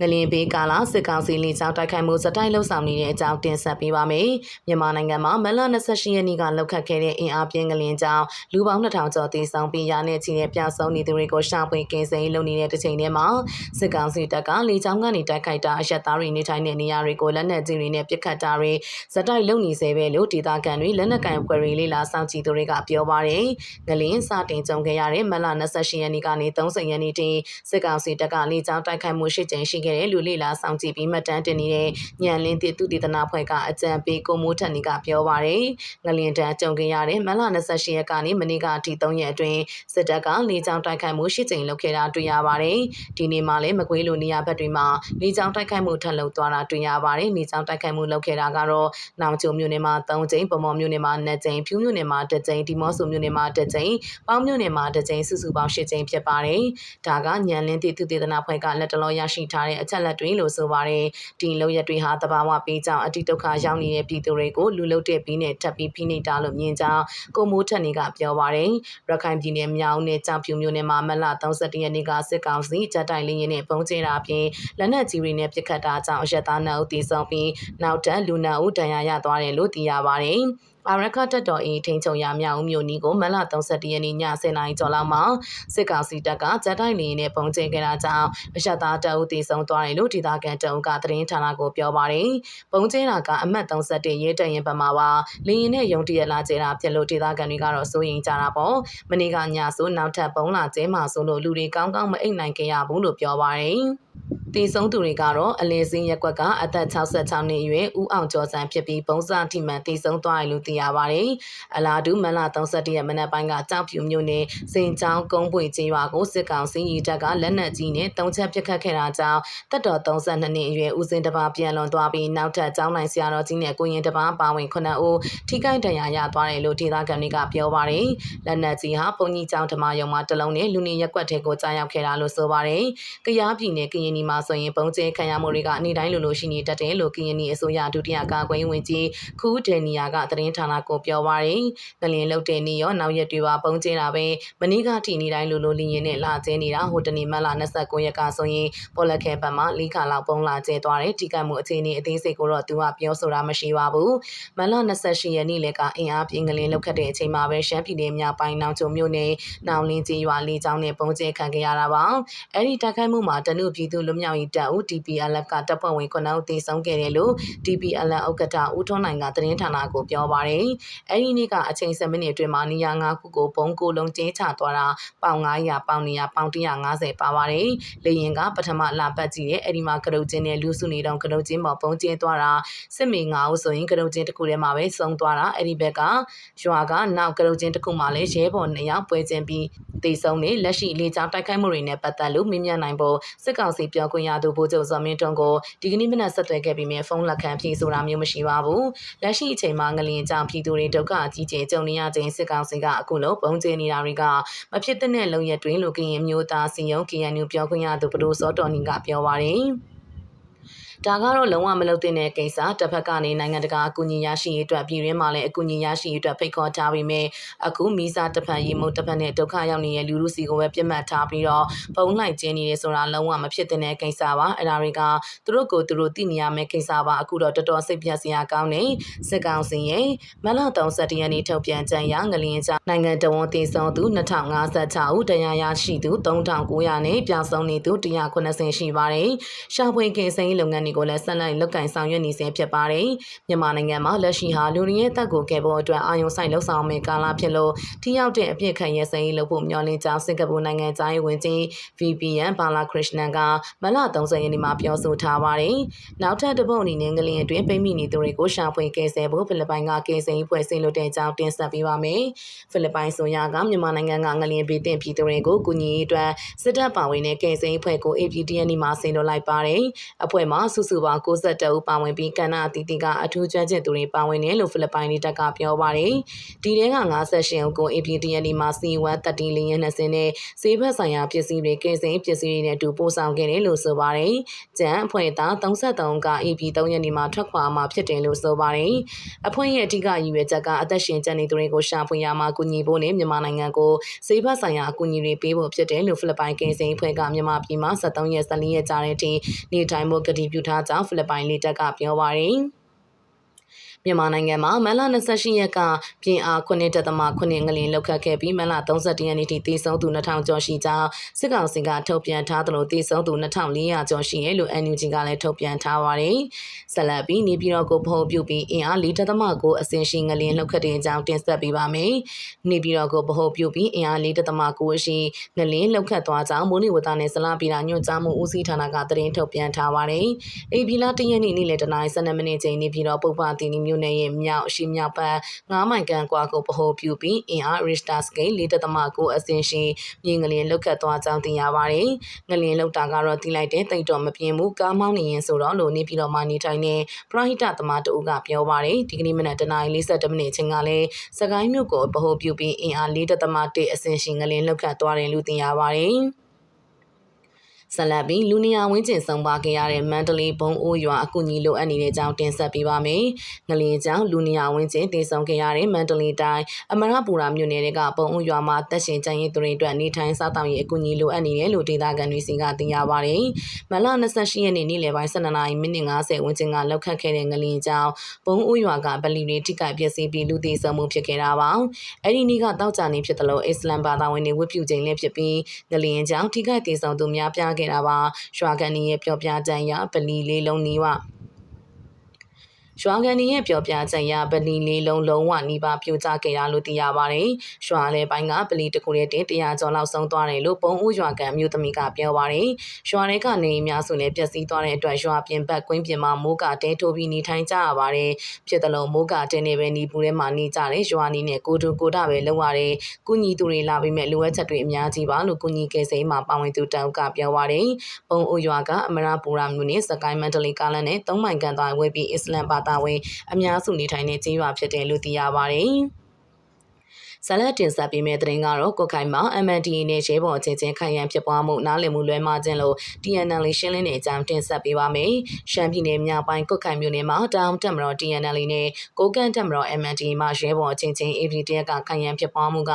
ငလင်ဘေးကာလာစစ်ကောင်စီလေကြောင်းတိုက်ခိုက်မှုစတိုက်လှုပ်ဆောင်နေတဲ့အကြောင်းတင်ဆက်ပေးပါမယ်။မြန်မာနိုင်ငံမှာမလ28ရက်နေ့ကလှုပ်ခတ်ခဲ့တဲ့အင်အားပြင်းငလင်ကြောင့်လူပေါင်း2000ကျော်သေဆုံးပြီးရတဲ့ချီနဲ့ပြဆုံးနေသူတွေကိုရှာဖွေကင်းစင်လုပ်နေတဲ့တစ်ချိန်တည်းမှာစစ်ကောင်စီတပ်ကလေကြောင်းကနေတိုက်ခိုက်တာအရက်သားတွေနေထိုင်တဲ့နေရာတွေကိုလက်နက်ကြီးတွေနဲ့ပစ်ခတ်တာတွေစတိုက်လုပ်နေစေပဲလို့ဒေသခံတွေလက်နက်ကင်အဖွဲ့တွေလေးလာစောင့်ကြည့်သူတွေကပြောပါတယ်။ငလင်စတင်ကြုံခဲ့ရတဲ့မလ28ရက်နေ့ကနေ30ရက်နေ့ထိစစ်ကောင်စီတပ်ကလေကြောင်းတိုက်ခိုက်မှုရှိကြိမ်ရှိခဲ့တယ်လို့လေလာဆောင်ကြည့်ပြီးမှတ်တမ်းတင်နေတဲ့ညံလင်းတိသူတည်တနာဖွဲ့ကအကြံပေးကိုမိုးထက်နေကပြောပါရယ်ငလင်တန်းကြုံခဲ့ရတဲ့မလ28ရက်ကနေမနေ့ကအထိ3ရက်အတွင်းစစ်တပ်ကလေကြောင်းတိုက်ခိုက်မှုရှိကြိမ်လုပ်ခဲ့တာတွေ့ရပါတယ်ဒီနေ့မှလည်းမကွေးလိုနေရာဘက်တွေမှာလေကြောင်းတိုက်ခိုက်မှုထပ်လုပ်သွားတာတွေ့ရပါတယ်လေကြောင်းတိုက်ခိုက်မှုလုပ်ခဲ့တာကတော့နောင်ကျုံမြို့နယ်မှာ3ကြိမ်ပုံမော်မြို့နယ်မှာ2ကြိမ်ဖြူမြို့နယ်မှာ1ကြိမ်ဒီမော့ဆိုမြို့နယ်မှာ1ကြိမ်ပေါင်းမြို့နယ်မှာ1ကြိမ်စုစုပေါင်း10ကြိမ်ဖြစ်ပါတယ်ဒါကညံလင်းတိသူတည်တနာဖွဲ့ကလက်တလောရရှိထားတဲ့အချက်လက်တွေလို့ဆိုပါတယ်ဒီလုံရက်တွေဟာတဘာဝပေးကြောင်းအတိဒုက္ခရောက်နေတဲ့ပြည်သူတွေကိုလူလုတဲ့ပြီးနဲ့ထပ်ပြီးဖိနှိပ်တာလို့မြင်ကြောင်းကိုမိုးထက်နေကပြောပါတယ်ရခိုင်ပြည်နယ်မြောက်နဲ့ကြောင်ဖြူမြို့နယ်မှာမလ31ရက်နေ့ကစစ်ကောင်စီတပ်တိုင်လင်းရင်နဲ့ပုံကျဲတာအပြင်လက်နက်ကြီးတွေနဲ့ပစ်ခတ်တာကြောင့်အရက်သားနှုတ်တည်ဆုံးပြီးနောက်ထပ်လူနှုတ်ဒဏ်ရာရသွားတယ်လို့သိရပါတယ် အာရခတက်တော်အေးထိန်ချုံရမြောက်ဦးမြို့နီကိုမလ31ရက်နေ့ည10:00နာရီကျော်လောက်မှာစစ်ကောင်စီတပ်ကဂျက်တိုက်နေနဲ့ပုံကျဲခဲ့တာကြောင့်အရှက်သားတအုပ်တည်ဆုံသွားတယ်လို့ဒေသခံတအုပ်ကသတင်းဌာနကိုပြောပါတယ်။ပုံကျဲတာကအမှတ်31ရဲတရင်ဘက်မှာပါလင်းရင်နဲ့ယုံတရလာကျဲတာဖြစ်လို့ဒေသခံတွေကတော့စိုးရိမ်ကြတာပေါ့။မနေ့ကညဆိုနောက်ထပ်ပုံလာကျဲမှာဆိုလို့လူတွေကောင်းကောင်းမအိတ်နိုင်ခဲ့ရဘူးလို့ပြောပါတယ်။ တည်ဆုံးသူတွေကတော့အလင်းစင်းရက်ကွက်ကအသက်66နှစ်အရွယ်ဦးအောင်ကျော်စံဖြစ်ပြီးပုံစံထိမှန်တည်ဆုံးသွားတယ်လို့သိရပါတယ်။အလားတူမန်လာ31ရက်မနက်ပိုင်းကကြောက်ဖြူမြို့နယ်စိန်ချောင်းကုန်းပွေကျေးရွာကိုစစ်ကောင်စီရီတပ်ကလက်နက်ကြီးနဲ့တုံးချက်ပစ်ခတ်ခဲ့တာကြောင့်တပ်တော်32နှစ်အရွယ်ဦးစင်တပါပြန်လွန်သွားပြီးနောက်ထပ်ကျောင်းနိုင်ဆရာတော်ကြီးနဲ့ကိုရင်တပါပါဝင်9ဦးထိခိုက်ဒဏ်ရာရသွားတယ်လို့ဒေသခံတွေကပြောပါတယ်။လက်နက်ကြီးဟာဘုံကြီးကျောင်းဓမ္မယုံမှာတလုံးနဲ့လူနေရက်ကွက်ထဲကိုကြားရောက်ခဲ့တာလို့ဆိုပါတယ်။ကရားပြည်နယ်ကရင်နီမှာဆိုရင်ပုံကျဲခံရမှုတွေကအနေတိုင်းလိုလိုရှိနေတတ်တယ်လို့ကရင်နီအစိုးရဒုတိယကာကွယ်ရေးဝန်ကြီးခူးဒယ်နီယာကသတင်းဌာနကိုပြောပါရယ်။ငလင်လုတ်တဲ့နေ့ရောနောက်ရက်တွေပါပုံကျဲတာပဲမနေ့ကထိနေတိုင်းလိုလိုလင်းရင်နဲ့လာကျဲနေတာဟိုတနေ့မလ29ရက်ကဆိုရင်ပေါ်လက်ခဲဘက်မှာလီခါလောက်ပုံလာကျဲသွားတယ်ထိကတ်မှုအခြေအနေအသေးစိတ်ကိုတော့သူကပြောဆိုတာမရှိပါဘူး။မလ28ရက်နေ့လည်းကအင်အားပြင်းငလင်လုတ်ခတ်တဲ့အချိန်မှာပဲရှမ်းပြည်နယ်မြောက်ပိုင်းနောင်ချုံမြို့နယ်နောင်လင်းကြီးရွာလေးချောင်းနဲ့ပုံကျဲခံခဲ့ရတာပါ။အဲဒီတိုက်ခိုက်မှုမှာတနုပြည်သူလူမျိုးရေးတပ်ဦး TPLF ကတပ်ဖွဲ့ဝင်9ဦးသေဆုံးခဲ့တယ်လို့ TPLF ဥက္ကဋ္ဌဦးထွန်းနိုင်ကသတင်းဌာနကိုပြောပါတယ်။အဲဒီနေ့ကအချိန်7မိနစ်အတွင်းမှာနေရာ9ခုကိုဘုံကိုလုံးကျင်းချသွားတာပေါင်900ပေါင်200ပေါင်150ပါပါတယ်။လေရင်ကပထမလာပတ်ကြည့်ရဲ့အဲဒီမှာကရုတ်ချင်းနဲ့လူစုနေတော့ကရုတ်ချင်းပေါ်ပုံကျင်းသွားတာစစ်မေ9ဦးဆိုရင်ကရုတ်ချင်းတစ်ခုထဲမှာပဲဆုံးသွားတာအဲဒီဘက်ကရွာကနောက်ကရုတ်ချင်းတစ်ခုမှလည်းရဲဘော်2ယောက်ပွဲချင်းပြီးတေဆုံးနေလက်ရှိလေကြောင်းတိုက်ခိုက်မှုတွေနဲ့ပတ်သက်လို့မြင်မြန်နိုင်ဖို့စစ်ကောင်စီပြောခွင့်ရသူဗိုလ်ချုပ်ဇော်မင်းထွန်းကိုဒီကနေ့မနက်ဆက်သွယ်ခဲ့ပြီးမြဲဖုန်းလက်ခံဖြေဆိုတာမျိုးမရှိပါဘူး။လက်ရှိအချိန်မှာငလျင်ကြောင့်ပြည်သူတွေဒုက္ခအကြီးကျယ်ကြုံနေရခြင်းစစ်ကောင်စီကအခုလိုပုံကျနေတာတွေကမဖြစ်တဲ့လုံရက်တွင်လူကရင်မျိုးသားစီယုံ KNU ပြောခွင့်ရသူဘဒိုစောတော်နီကပြောပါရယ်။ ဒါကတော့လုံးဝမလုပ်သင့်တဲ့ကိစ္စတစ်ဖက်ကနေနိုင်ငံတကာအကူအညီရရှိရေးအတွက်ပြည်ရင်းမှာလည်းအကူအညီရရှိရေးအတွက်ဖိတ်ခေါ်ထားပြီးမြဲအခုမီဇာတစ်ဖက်ရေမုတ်တစ်ဖက်နဲ့ဒုက္ခရောက်နေတဲ့လူလူစီကိုပဲပြစ်မှတ်ထားပြီးတော့ပုံလိုက်ကျင်းနေတယ်ဆိုတာလုံးဝမဖြစ်တဲ့ကိစ္စပါအဲ့ဒါတွေကသူတို့ကိုသူတို့သိနေရမယ့်ကိစ္စပါအခုတော့တော်တော်စိတ်ပြက်စရာကောင်းနေစစ်ကောင်စီရဲ့မလ31ရက်နေ့ထုတ်ပြန်ကြံရငလျင်ကြနိုင်ငံတော်ဝန်တည်ဆုံသူ2056ဦးတရားရရှိသူ3900နဲ့ပြောင်းဆုံးနေသူ190ရှိပါတယ်ရှာဖွေကင်စိမ်းလုပ်ငန်းတွေကိုလည်းဆက်လက်လုပ်ကင်ဆောင်ရွက်နေဆဲဖြစ်ပါတယ်။မြန်မာနိုင်ငံမှာလက်ရှိဟာလူရင်းရဲ့တပ်ကိုကယ်ဖို့အတွက်အာရုံစိုက်လှုပ်ဆောင်မယ့်ကာလဖြစ်လို့ထိရောက်တဲ့အပြစ်ခံရစရေးလုပ်ဖို့မျှော်လင့်ကြောင်းစင်ကာပူနိုင်ငံသားရေးဝန်ကြီး VPN ဘာလာခရစ်နန်ကမလ30ရက်နေ့မှာပြောဆိုထားပါတယ်။နောက်ထပ်တစ်ပုတ်အနေနဲ့ငလျင်အတွင်းပိတ်မိနေသူတွေကိုရှာဖွေကယ်ဆယ်ဖို့ဖိလစ်ပိုင်ကကယ်ဆယ်ရေးဖွဲ့စည်းလို့တဲ့အကြောင်းတင်ဆက်ပေးပါမယ်။ဖိလစ်ပိုင်ဆိုရကမြန်မာနိုင်ငံကငလျင်ဘေးတင်ပြည်သူတွေကိုကူညီရေးအတွက်စစ်တပ်ပါဝင်တဲ့ကယ်ဆယ်ရေးဖွဲ့ကို APTN မှာဆင်လို့လိုက်ပါတယ်။အဖွဲ့မှာစုစုပေါင်း62ဦးပါဝင်ပြီးကဏ္ဍအသီးသီးကအထူးကျွမ်းကျင်သူတွေပါဝင်တယ်လို့ဖိလစ်ပိုင်လေတပ်ကပြောပါတယ်။ဒီထဲက58ဦးကို APTN မှာ C1 30 လင်းရဲ20နဲ့စေဘက်ဆိုင်ရာပစ္စည်းတွေကင်းစင်ပစ္စည်းတွေနဲ့အတူပို့ဆောင်ခဲ့တယ်လို့ဆိုပါတယ်။ကျန်အဖွဲ့သား33က AP 3ရက်နေ့မှာထွက်ခွာမှာဖြစ်တယ်လို့ဆိုပါတယ်။အဖွဲ့ရဲ့အဓိကရည်ရွယ်ချက်ကအသက်ရှင်ကျန်နေသူတွေကိုရှာဖွေရမှာကူညီဖို့နဲ့မြန်မာနိုင်ငံကိုစေဘက်ဆိုင်ရာအကူအညီတွေပေးဖို့ဖြစ်တယ်လို့ဖိလစ်ပိုင်ကင်းစင်အဖွဲ့ကမြန်မာပြည်မှာ73ရက်14ရက်ကြာတဲ့အထိနေထိုင်ဖို့ကတိပြုထားကြောင်း ဖိလစ်ပိုင်လေတပ်က ပြောပါတယ်။ မြန်မာနိုင်ငံမှာမလ28ရက်ကပြင်အား9.8ငလင်လောက်ခတ်ခဲ့ပြီးမလ31ရက်နေ့ထိတည်ဆုံးသူ2000ကျော်ရှိကြောင်းစစ်ကောင်စီကထုတ်ပြန်ထားသလိုတည်ဆုံးသူ2400ကျော်ရှိရဲလို့ NUG ကလည်းထုတ်ပြန်ထားပါတယ်။ဆက်လက်ပြီးနေပြည်တော်ကိုဖုံးပြုပြီးအင်အား4.9အစင်ရှိငလင်လောက်ခတ်တဲ့အကြောင်းတင်ဆက်ပေးပါမယ်။နေပြည်တော်ကိုဗဟိုပြုပြီးအင်အား4.9ရှိငလင်လောက်ခတ်သွားကြောင်းမိုးလေဝသနဲ့ဇလပြည်တာညွှန်ကြားမှုဦးစီးဌာနကသတင်းထုတ်ပြန်ထားပါတယ်။အေဗီလာတရက်နေ့နေ့လယ်တနာရီ12မိနစ်ချိန်နေပြည်တော်ပုပ္ပတီနီမြို့နယ်ရဲ့မြောက်ရှိမြောက်ဘက်9မိုင်ကန်ကွာကိုဗဟိုပြုပြီးအင်အား Richter scale 4.9အစင်ရှိမြေငလျင်လောက်ခတ်သွားကြောင်းသိရပါတယ်။ငလျင်လောက်တာကတော့တိလိုက်တဲ့တိတ်တော်မပြင်းဘူးကားမောင်းနေရင်ဆိုတော့လို့နေပြည်တော်မှာနေထိုင်တဲ့ပရဟိတသမားတအုပ်ကပြောပါတယ်။ဒီကနေ့မနက်တနာရီ42မိနစ်ချင်းကလည်းစကိုင်းမြို့ကိုဗဟိုပြုပြီးအင်အား4.1အစင်ရှိငလျင်လောက်ခတ်သွားတယ်လို့သိရပါတယ်။ ဆက်လက်ပြီးလူနေရာဝင်းကျင်ဆုံးပါခဲ့ရတဲ့မန္တလေးဘုံအိုးရွာအကူအညီလိုအပ်နေတဲ့အကြောင်းတင်ဆက်ပေးပါမယ်။ငလင်းကြောင့်လူနေရာဝင်းကျင်တည်ဆုံခဲ့ရတဲ့မန္တလေးတိုင်းအမရပူရာမြို့နယ်ကဘုံအိုးရွာမှာတက်ရှင်ကျန်းရေးသူတွေအတွက်နေထိုင်စားတောက်ရေးအကူအညီလိုအပ်နေတယ်လို့ဒေသခံတွေစီကသိရပါတယ်။မလ28ရက်နေ့နေ့လယ်ပိုင်း12နာရီမိနစ်50ဝန်းကျင်ကလောက်ခတ်ခဲ့တဲ့ငလင်းကြောင့်ဘုံအိုးရွာကဗလီတွေထိခိုက်ပျက်စီးပြီးလူသေဆုံးမှုဖြစ်ခဲ့တာပါ။အဲ့ဒီနေ့ကတောက်ကြနေဖြစ်တယ်လို့အစ္စလမ်ဘာသာဝင်တွေဝတ်ပြုခြင်းလည်းဖြစ်ပြီးငလင်းကြောင့်ထိခိုက်သေဆုံးသူများပြားခဲ့တာပါရွာကန်နီရဲ့ပြောပြချက်အရဗလီလေးလုံးနီးဝ ရွာကန်ဒီရဲ့ပြောပြချက်အရဗလီလေးလုံးလုံးဝနီးပါးပြိုကျခဲ့တာလို့သိရပါတယ်။ရွာလေပိုင်းကဗလီတစ်ခုရဲ့တင်100ကျော်လောက်ဆုံးသွားတယ်လို့ပုံဦးရွာကန်မြို့သမီးကပြောပါတယ်။ရွာတွေကနေအများစုလည်းပျက်စီးသွားတဲ့အတွက်ရွာပြင်ဘက်ကွင်းပြင်မှာမိုးကတဲထိုးပြီးနေထိုင်ကြရပါတယ်။ဖြစ်တယ်လို့မိုးကတဲနေပဲနေပူထဲမှာနေကြတယ်ရွာနီနဲ့ကိုတူကိုတာပဲလောက်ရတယ်။ကုညီသူတွေလာပြီးမဲ့လိုအပ်ချက်တွေအများကြီးပါလို့ကုညီကေစိမ်းမှာပါဝင်သူတောက်ကပြောပါတယ်။ပုံဦးရွာကအမရပူရာမြို့နယ်စကိုင်းမန္တလေးကားလန်နဲ့သုံးမိုင်ကန်သွားဝဲပြီးအစ္စလမ်ဘာသာဝင်အများစုနေထိုင်တဲ့ကျေးရွာဖြစ်တယ်လို့သိရပါတယ်။ဇလတ်တင်ဆက်ပေးမယ့်သတင်းကတော့ကိုခိုင်မှာ MNDA နဲ့ရဲဘော်ချင်းချင်းခိုင်ရန်ဖြစ်ပွားမှုနားလည်မှုလွဲမှားခြင်းလို့ TNL ရှင်းလင်းတဲ့အကြောင်းတင်ဆက်ပေးပါမယ်။ရှမ်းပြည်နယ်မြောက်ပိုင်းကိုခိုင်မြို့နယ်မှာတောင်တက်မတော် TNL နဲ့ကိုကန့်တက်မတော် MNDA မှရဲဘော်ချင်းချင်း APT ကခိုင်ရန်ဖြစ်ပွားမှုက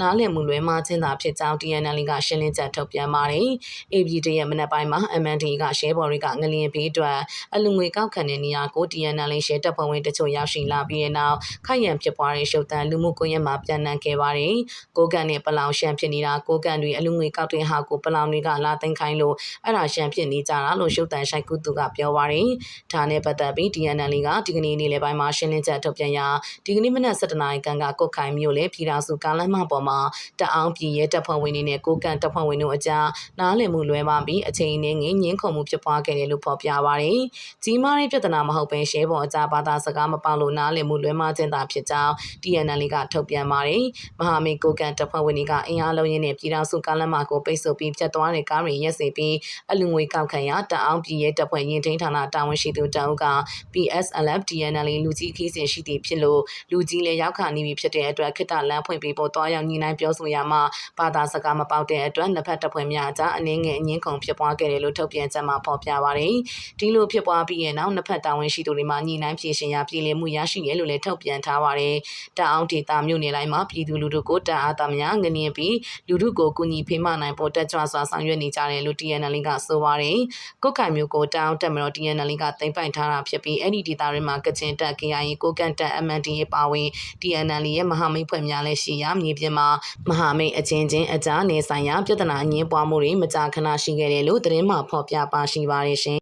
နားလည်မှုလွဲမှားခြင်းသာဖြစ်ကြောင်း TNL ကရှင်းလင်းချက်ထုတ်ပြန်ပါတယ်။ APT ရဲ့မနက်ပိုင်းမှာ MNDA ကရဲဘော်တွေကငလျင်ဘေးအတွက်အလူငွေကောက်ခံတဲ့နေရာကို TNL ရဲတပ်ဖွဲ့ဝင်တချို့ရောက်ရှိလာပြီးတဲ့နောက်ခိုင်ရန်ဖြစ်ပွားတဲ့ရှုပ်တန်းလူမှုကွန်ရက်မှာပြန်နှံခဲ့ပါတယ်။ကိုကန်နဲ့ပလောင်ရှမ်းဖြစ်နေတာကိုကန်တွေအလူငွေကောက်တဲ့ဟာကိုပလောင်တွေကလာသိမ်းခိုင်းလို့အဲ့ဒါရှမ်းဖြစ်နေကြတာလို့ရှုပ်တန်ဆိုင်ကူသူကပြောပါတယ်။ဒါနဲ့ပတ်သက်ပြီး DNL ကဒီကနေ့နေ့လယ်ပိုင်းမှာရှင်းလင်းချက်ထုတ်ပြန်ရာဒီကနေ့မနက်7:00နာရီခန့်ကကုတ်ခိုင်မြို့လေပြည်တော်စုကားလမ်းမပေါ်မှာတအောင်ပြည်ရဲတပ်ဖွဲ့ဝင်တွေနဲ့ကိုကန်တပ်ဖွဲ့ဝင်တို့အကြားနားလည်မှုလွဲပါပြီးအချိန်နဲ့ငင်းငင်းခုံမှုဖြစ်ပွားခဲ့တယ်လို့ဖော်ပြပါတယ်။ကြီးမားတဲ့ပြဿနာမဟုတ်ဘဲရှဲပေါ်အကြဘာသာစကားမပေါလို့နားလည်မှုလွဲမှားခြင်းသာဖြစ်ကြောင်း DNL ကထုတ်ပြန်ပါတယ်။မဟာမိတ်ကိုကန်တပ်ဖွဲ့ဝင်တွေကအင်အားလုံးရင်းနဲ့ပြည်တော်စုကားလမ်းမကိုပိတ်ဆို့ပြီးဖြတ်သွားတဲ့ကားတွေရက်စီပြီးအလူငွေကောက်ခံရတအောင်ပြည်ရဲတပ်ဖွဲ့ရင်ထိန်းဌာနတာဝန်ရှိသူတောက်က PSLF DNL လူကြီးခီးစဉ်ရှိသည်ဖြစ်လို့လူကြီးလည်းရောက်ခါနေပြီဖြစ်တဲ့အတွက်ခိတလမ်းဖွင့်ပြီးပေါ်သွားရောက်ညီနိုင်ပြောဆိုရမှာဘာသာစကားမပေါက်တဲ့အတွက်နှစ်ဖက်တပ်ဖွဲ့များအကြားအနည်းငယ်အငင်းခုန်ဖြစ်ပွားခဲ့တယ်လို့ထုတ်ပြန်ချက်မှာဖော်ပြပါတယ်။ဒီလိုဖြစ်ပွားပြီးရဲ့နောက်နှစ်ဖက်တာဝန်ရှိသူတွေမှညီနိုင်ဖြည့်ရှင်ရပြည်လည်မှုရရှိရလို့လည်းထုတ်ပြန်ထားပါတယ်။တအောင်ဒေတာမြို့နယ်တိုင်းမှာပြည်သူလူထုကိုတအားသားများငနေပြီးလူထုကိုကူညီဖေးမနိုင်ဖို့တက်ကြွစွာဆောင်ရွက်နေကြတယ်လို့ TNL ကဆိုပါတယ်။ကုတ်ကံမျိုးကိုတအောင်တက်မတော် TNL ကသိမ်းပိုက်ထားတာဖြစ်ပြီးအဲ့ဒီဒေတာတွေမှာကချင်တက် KIA ကိုကန်တက် MNDA ပါဝင် TNL ရဲ့မဟာမိတ်ဖွဲ့များလည်းရှိရမြေပြင်မှာမဟာမိတ်အချင်းချင်းအကြားနေဆိုင်ရာပြဿနာအငင်းပွားမှုတွေမကြာခဏရှိခဲ့တယ်လို့သတင်းမှဖော်ပြပါရှိပါတယ်ရှင်